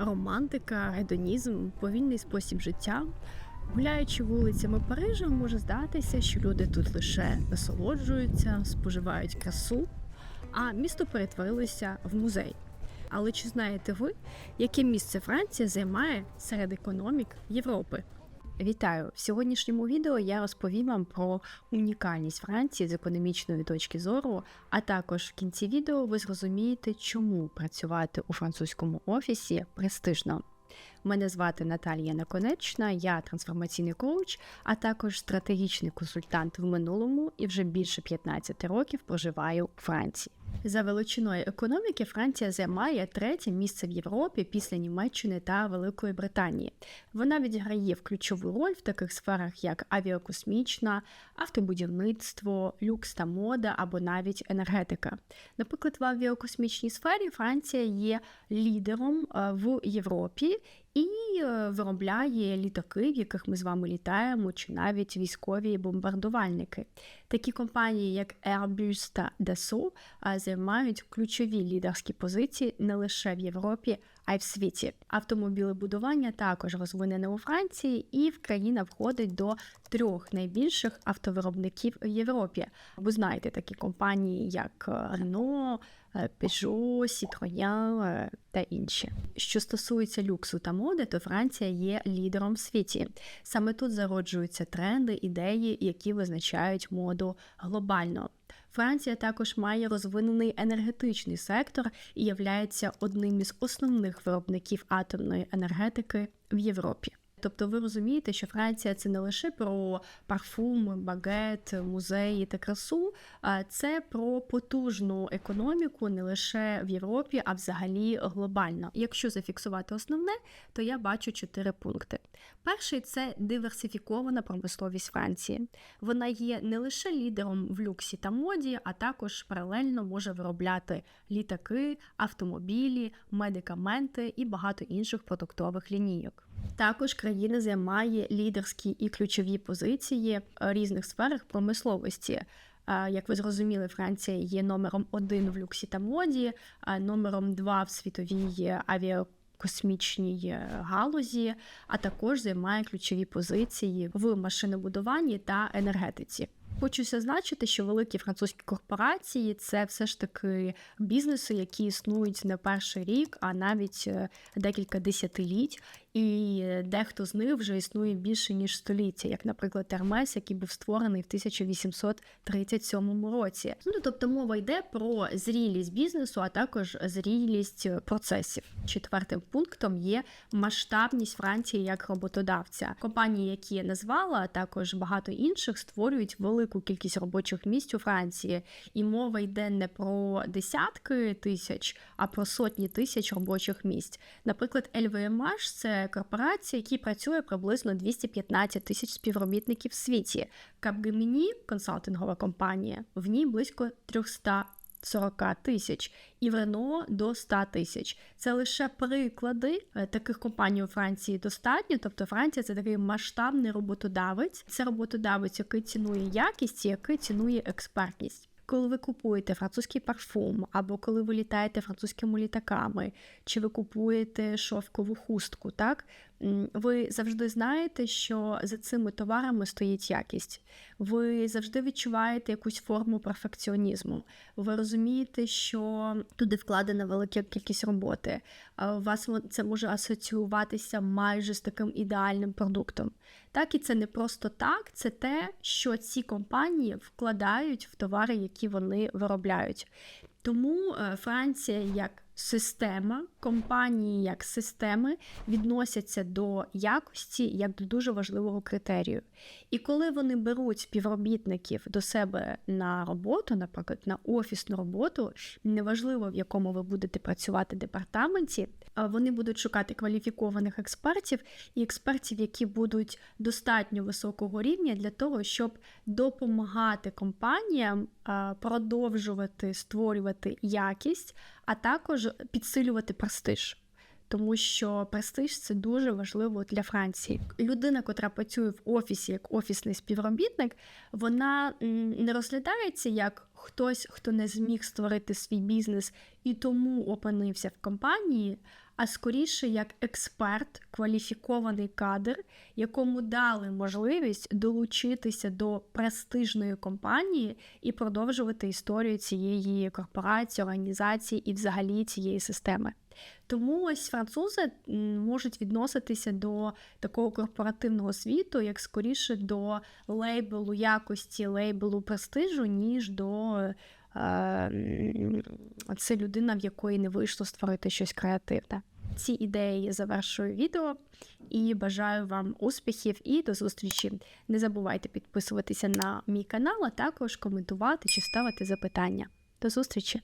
романтика, гедонізм, повільний спосіб життя. Гуляючи вулицями Парижа, може здатися, що люди тут лише насолоджуються, споживають красу, а місто перетворилося в музей. Але чи знаєте ви, яке місце Франція займає серед економік Європи? Вітаю! В сьогоднішньому відео я розповім вам про унікальність Франції з економічної точки зору, а також в кінці відео ви зрозумієте, чому працювати у французькому офісі престижно. Мене звати Наталія Наконечна, я трансформаційний коуч, а також стратегічний консультант в минулому і вже більше 15 років проживаю у Франції. За величиною економіки Франція займає третє місце в Європі після Німеччини та Великої Британії. Вона відіграє ключову роль в таких сферах, як авіакосмічна, автобудівництво, люкс та мода або навіть енергетика. Наприклад, в авіакосмічній сфері Франція є лідером е, в Європі і е, виробляє літаки, в яких ми з вами літаємо, чи навіть військові бомбардувальники. Такі компанії, як Airbus та Dassault, е, займають ключові лідерські позиції не лише в Європі, а й в світі. Автомобілебудування також розвинене у Франції, і в країна входить до трьох найбільших автовиробників в Європі. Ви знаєте такі компанії, як е, Renault, Peugeot, Citroën е, та інші. Що стосується люксу та моди, то Франція є лідером в світі. Саме тут зароджуються тренди, ідеї, які визначають моду глобально. Франція також має розвинений енергетичний сектор і являється одним із основних виробників атомної енергетики в Європі. Тобто ви розумієте, що Франція це не лише про парфум, багет, музеї та красу, а це про потужну економіку не лише в Європі, а взагалі глобально. Якщо зафіксувати основне, то я бачу чотири пункти. Перший це диверсифікована промисловість Франції. Вона є не лише лідером в люксі та моді, а також паралельно може виробляти літаки, автомобілі, медикаменти і багато інших продуктових лінійок. Також країна займає лідерські і ключові позиції в різних сферах промисловості. Як ви зрозуміли, Франція є номером один в люксі та моді, номером два в світовій авіакосмічній галузі, а також займає ключові позиції в машинобудуванні та енергетиці. Хочу зазначити, що великі французькі корпорації це все ж таки бізнеси, які існують не перший рік, а навіть декілька десятиліть, і дехто з них вже існує більше ніж століття, як, наприклад, Термес, який був створений в 1837 році. Ну тобто мова йде про зрілість бізнесу, а також зрілість процесів. Четвертим пунктом є масштабність Франції як роботодавця. Компанії, які я назвала, а також багато інших, створюють велику кількість робочих місць у Франції, і мова йде не про десятки тисяч, а про сотні тисяч робочих місць. Наприклад, LVMH – це корпорація, які працює приблизно 215 тисяч співробітників в світі. Capgemini – консалтингова компанія, в ній близько 300 40 тисяч і в Рено до 100 тисяч. Це лише приклади таких компаній у Франції достатньо. Тобто Франція це такий масштабний роботодавець. Це роботодавець, який цінує якість, і який цінує експертність. Коли ви купуєте французький парфум, або коли ви літаєте французькими літаками, чи ви купуєте шовкову хустку, так ви завжди знаєте, що за цими товарами стоїть якість. Ви завжди відчуваєте якусь форму перфекціонізму. Ви розумієте, що туди вкладена велика кількість роботи. У вас це може асоціюватися майже з таким ідеальним продуктом. Так, і це не просто так, це те, що ці компанії вкладають в товари, які вони виробляють. Тому е, Франція як система, компанії як системи відносяться до якості як до дуже важливого критерію. І коли вони беруть співробітників до себе на роботу, наприклад, на офісну роботу, неважливо в якому ви будете працювати департаменті, вони будуть шукати кваліфікованих експертів і експертів, які будуть достатньо високого рівня для того, щоб допомагати компаніям продовжувати створювати якість, а також підсилювати престиж. Тому що престиж це дуже важливо для Франції. Людина, котра працює в офісі як офісний співробітник, вона не розглядається як хтось, хто не зміг створити свій бізнес і тому опинився в компанії. а скоріше як експерт, кваліфікований кадр, якому дали можливість долучитися до престижної компанії і продовжувати історію цієї корпорації, організації і взагалі цієї системи. Тому ось французи можуть відноситися до такого корпоративного світу, як скоріше до лейбелу якості, лейбелу престижу, ніж до е, це людина, в якої не вийшло створити щось креативне. Ці ідеї завершую відео і бажаю вам успіхів і до зустрічі. Не забувайте підписуватися на мій канал, а також коментувати чи ставити запитання. До зустрічі!